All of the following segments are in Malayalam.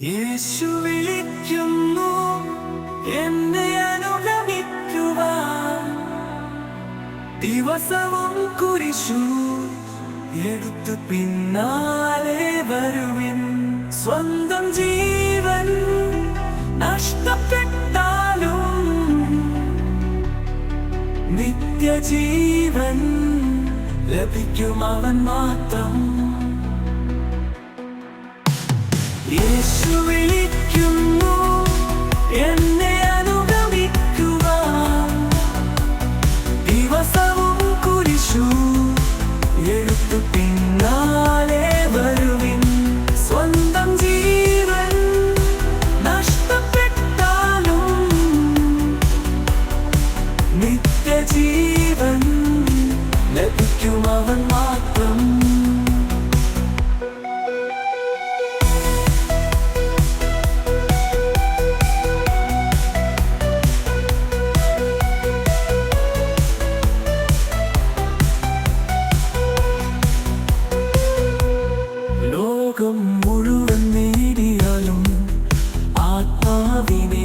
യേശു വിളിക്കുന്നു എന്നെ അനുഗമിക്കുവാൻ ദിവസവും കുരിശു എടുത്തു പിന്നാലെ വരുവിൻ. സ്വന്തം ജീവൻ നഷ്ടപ്പെട്ടാലും നിത്യജീവൻ ലഭിക്കും അവൻ മാത്രം. യേശു ആത്മാവിനെ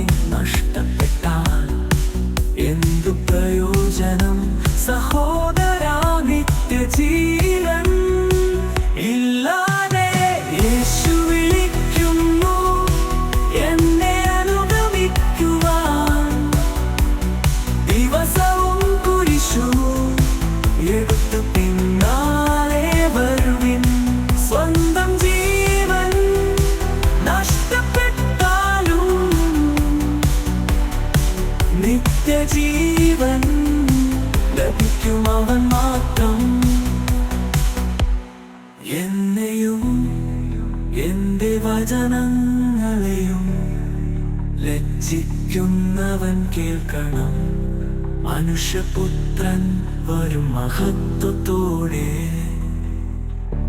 നിത്യജീവൻ ലഭിക്കും അവൻ മാത്രം. എന്നെയും എന്റെ വചനങ്ങളെയും ലജ്ജിക്കുന്നവൻ കേൾക്കണം. മനുഷ്യപുത്രൻ വരും മഹത്വത്തോടെ.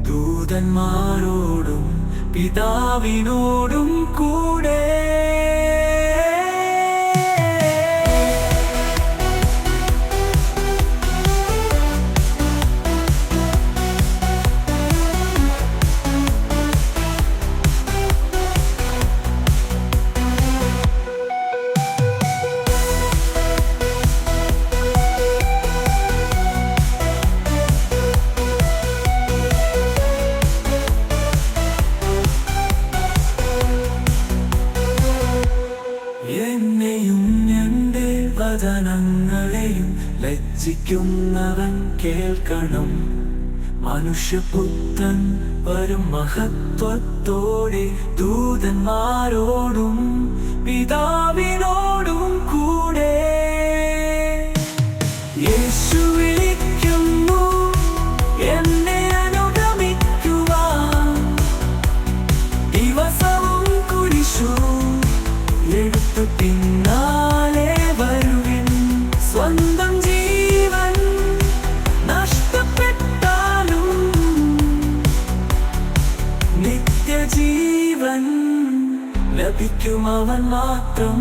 ദൂതന്മാരോടും പിതാവിനോടും കൂടെ. വചനങ്ങളെയും ലജ്ജിക്കുന്നവൻ കേൾക്കണം. മനുഷ്യപുത്രൻ വരും മഹത്വത്തോടെ ദൂതന്മാരോടും പിതാവിനോടും കൂടെ നിത്യജീവൻ ലഭിക്കും അവൻ മാത്രം.